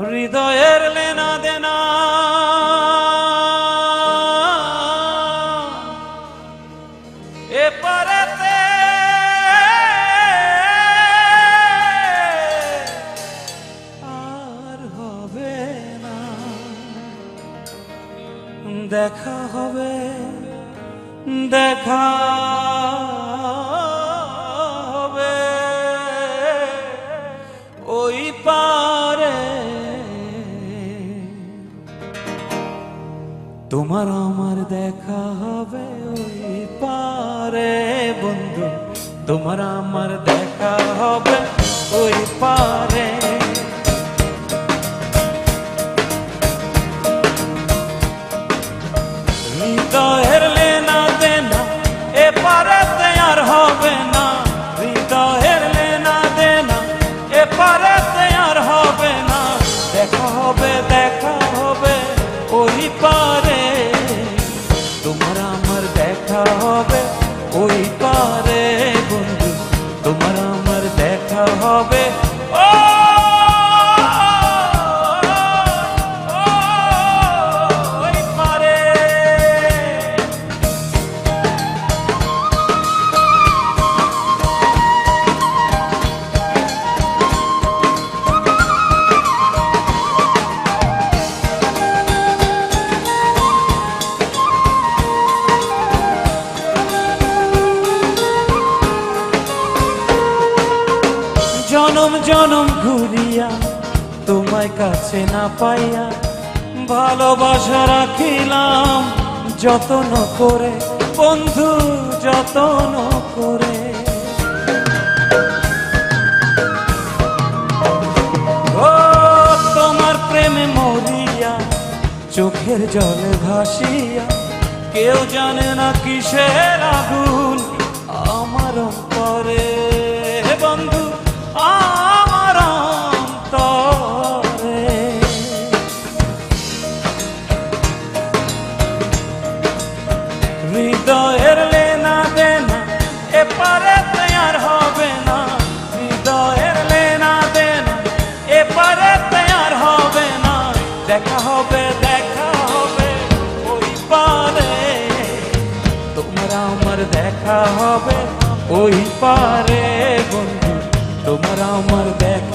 হৃদয়ের লেনা দেনা। এপারেতে আর হবে না। দেখা হবে দেখা হবে। ওই পারে তোমার আমার দেখা হবে ওই পারে, বন্ধু। তোমার আমার দেখা হবে ওই পারে। দেনা আর হবে না। আর হবে না। দেখা হবে দেখা হবে ওই পারে। হবে ওই পারে বন্ধু তোমার আমার দেখা হবে। জনম জনম ঘুরিয়া তোমায় কাছে না পাইয়া ভালোবাসা রাখিলাম, যতন করে, বন্ধু, যতন করে। ও, তোমার প্রেমে মরিয়া, চোখের জলে ভাসিয়া, কেউ জানে না কিসের আগুন। দেখা হবে ওই পারে। তোমরা আমার দেখা হবে ওই পারে বন্ধু। তোমার আমার দেখা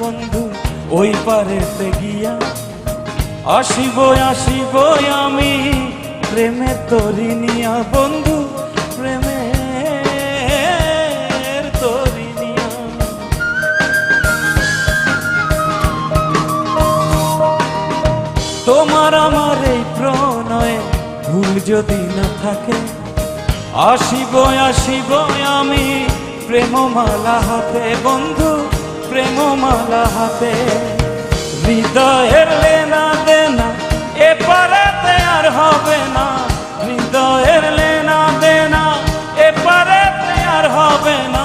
বন্ধু, ওই পারেতে গিয়া আসিব আসিব আমি। প্রেমের তরি নিয়া বন্ধু, প্রেমের তরি তোমার আমার এই প্রণয়ে ভুল যদি না থাকে, আসিব আসিব আমি। প্রেমমালা হাতে বন্ধু প্রেমমালা হাতে। হৃদয়ের লেনা দেনা এপারেতে আর হবে না। হৃদয়ের লেনা দেনা এপারেতে আর হবে না।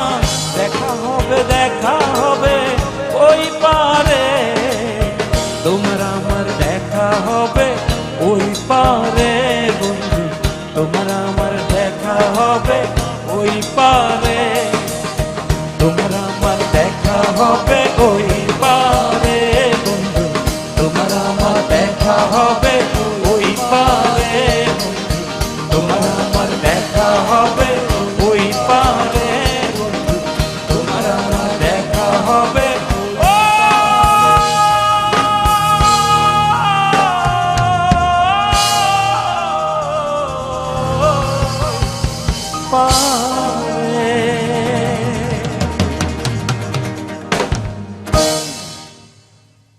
দেখা হবে দেখা হবে ওই পারে তোমার আমার দেখা হবে ওই পারে বন্ধু। তোমার আমার দেখা হবে ওই পারে volpe oi